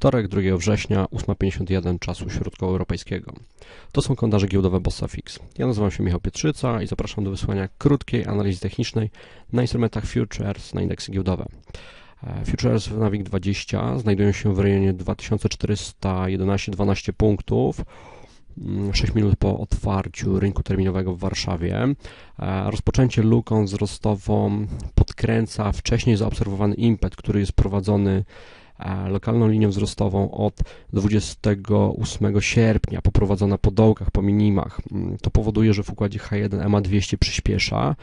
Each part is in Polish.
wtorek, 2 września, 8.51 czasu środkowoeuropejskiego. To są komentarze giełdowe BossFX. Ja nazywam się Michał Pietrzyca i zapraszam do wysłania krótkiej analizy technicznej na instrumentach futures na indeksy giełdowe. E, futures w NAWIC 20 znajdują się w rejonie 2411-12 punktów. 6 mm, minut po otwarciu rynku terminowego w Warszawie. E, rozpoczęcie luką wzrostową podkręca wcześniej zaobserwowany impet, który jest prowadzony lokalną linią wzrostową od 28 sierpnia, poprowadzona po dołkach, po minimach. Mm, to powoduje, że w układzie H1 EMA 200 przyspiesza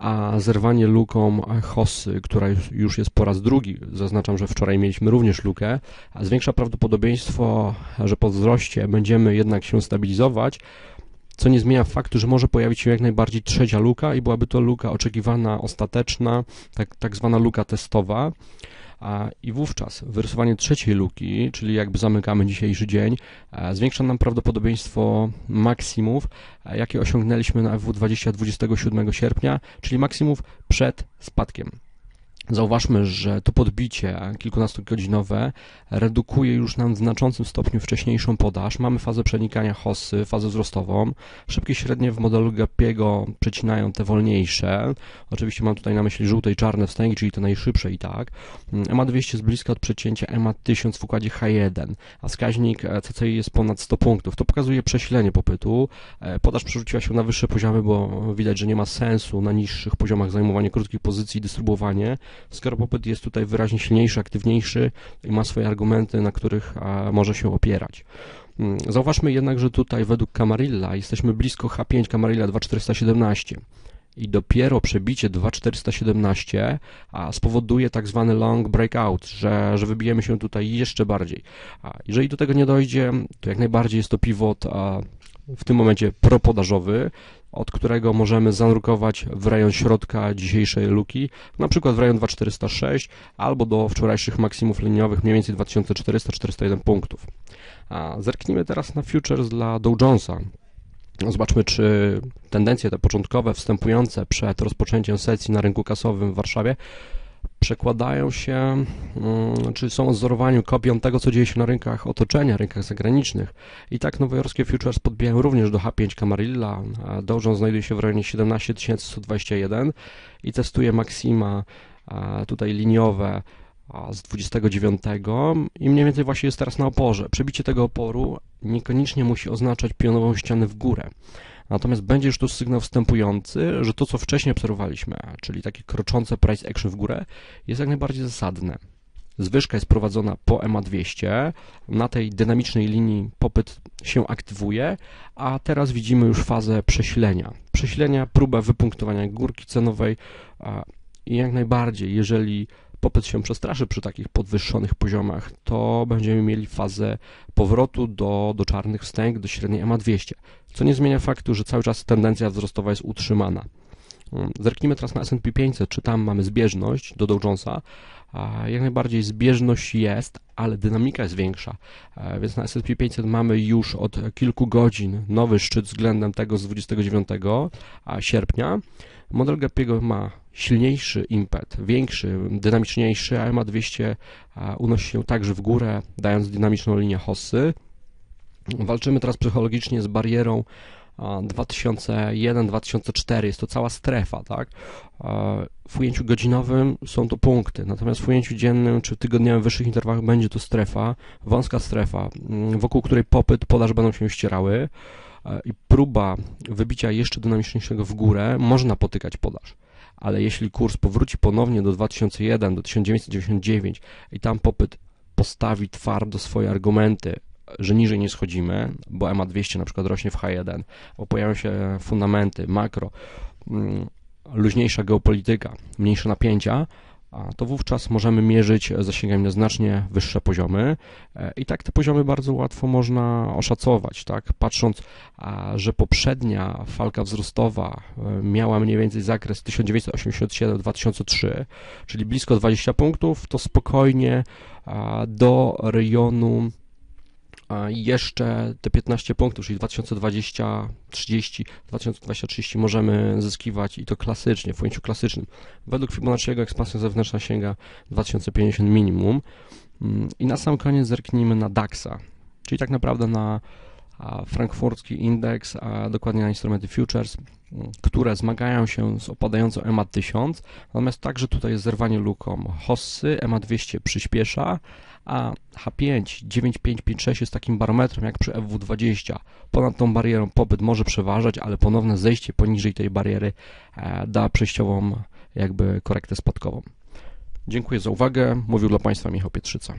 a zerwanie luką Hossy, która już jest po raz drugi, zaznaczam, że wczoraj mieliśmy również lukę, zwiększa prawdopodobieństwo, że po wzroście będziemy jednak się stabilizować, co nie zmienia faktu, że może pojawić się jak najbardziej trzecia luka i byłaby to luka oczekiwana, ostateczna, tak, tak zwana luka testowa. A, I wówczas wyrysowanie trzeciej luki, czyli jakby zamykamy dzisiejszy dzień, zwiększa nam prawdopodobieństwo maksimów, jakie osiągnęliśmy na FW20 27 sierpnia, czyli maksimów przed spadkiem. Zauważmy, że to podbicie kilkunastogodzinowe redukuje już nam w znaczącym stopniu wcześniejszą podaż. Mamy fazę przenikania hossy, fazę wzrostową. Szybkie średnie w modelu Gappiego przecinają te wolniejsze. Oczywiście mam tutaj na myśli żółte i czarne wstęgi, czyli te najszybsze i tak. EMA 200 jest blisko od przecięcia EMA 1000 w układzie H1, a wskaźnik CCI jest ponad 100 punktów. To pokazuje przesilenie popytu. E, podaż przerzuciła się na wyższe poziomy, bo widać, że nie ma sensu na niższych poziomach zajmowanie krótkich pozycji i dystrybuowanie skoro popyt jest tutaj wyraźnie silniejszy, aktywniejszy i ma swoje argumenty, na których może się opierać. Mm, zauważmy jednak, że tutaj według Camarilla jesteśmy blisko H5 Camarilla 2417 i dopiero przebicie 2417 a spowoduje tak zwany long breakout, że, że wybijemy się tutaj jeszcze bardziej. A jeżeli do tego nie dojdzie, to jak najbardziej jest to pivot a w tym momencie propodażowy, od którego możemy zanurkować w rejon środka dzisiejszej luki, na przykład w rejon 2406 albo do wczorajszych maksimów liniowych mniej więcej 2400-401 punktów. A zerknijmy teraz na futures dla Dow Jonesa. Zobaczmy, czy tendencje te początkowe, wstępujące przed rozpoczęciem sesji na rynku kasowym w Warszawie przekładają się, mm, czy są odzorowaniem kopią tego, co dzieje się na rynkach otoczenia, rynkach zagranicznych. I tak nowojorskie futures podbijają również do H5 Camarilla. Dow Jones znajduje się w rejonie 17121 i testuje maksima tutaj liniowe z 29 i mniej więcej właśnie jest teraz na oporze. Przebicie tego oporu niekoniecznie musi oznaczać pionową ścianę w górę. Natomiast będzie już to sygnał wstępujący, że to, co wcześniej obserwowaliśmy, czyli takie kroczące price action w górę, jest jak najbardziej zasadne. Zwyżka jest prowadzona po EMA 200, na tej dynamicznej linii popyt się aktywuje, a teraz widzimy już fazę przesilenia. Przesilenia, próbę wypunktowania górki cenowej i jak najbardziej, jeżeli popyt się przestraszy przy takich podwyższonych poziomach, to będziemy mieli fazę powrotu do, do czarnych wstęg, do średniej EMA 200, co nie zmienia faktu, że cały czas tendencja wzrostowa jest utrzymana. Zerknijmy teraz na S&P 500, czy tam mamy zbieżność do Dow Jonesa. Jak najbardziej zbieżność jest, ale dynamika jest większa, więc na S&P 500 mamy już od kilku godzin nowy szczyt względem tego z 29 sierpnia. Model Gappiego ma silniejszy impet, większy, dynamiczniejszy, a ma 200 unosi się także w górę, dając dynamiczną linię Hossy. Walczymy teraz psychologicznie z barierą 2001-2004, jest to cała strefa, tak? W ujęciu godzinowym są to punkty, natomiast w ujęciu dziennym czy tygodniowym w wyższych interwałach będzie to strefa, wąska strefa, mm, wokół której popyt, podaż będą się ścierały i próba wybicia jeszcze dynamiczniejszego w górę może napotykać podaż. Ale jeśli kurs powróci ponownie do 2001, do 1999 i tam popyt postawi twardo swoje argumenty, że niżej nie schodzimy, bo EMA 200 na przykład rośnie w H1, bo pojawią się fundamenty, makro, mm, luźniejsza geopolityka, mniejsze napięcia, to wówczas możemy mierzyć zasięgami na znacznie wyższe poziomy e, i tak te poziomy bardzo łatwo można oszacować, tak? Patrząc, że poprzednia falka wzrostowa e, miała mniej więcej zakres 1987-2003, czyli blisko 20 punktów, to spokojnie do rejonu jeszcze te 15 punktów, czyli 2020, 30, 2020, 30 możemy zyskiwać i to klasycznie, w ujęciu klasycznym. Według Fibonacciego ekspansja zewnętrzna sięga 2050 minimum. Mm, I na sam koniec zerknijmy na DAXa, czyli tak naprawdę na frankfurcki indeks, a dokładnie na instrumenty futures, które zmagają się z opadającą EMA 1000, natomiast także tutaj jest zerwanie luką Hossy, EMA 200 przyspiesza, a H5 9556 jest takim barometrem jak przy FW20. Ponad tą barierą popyt może przeważać, ale ponowne zejście poniżej tej bariery e, da przejściową jakby korektę spadkową. Dziękuję za uwagę. Mówił dla Państwa Michał Pietrzyca.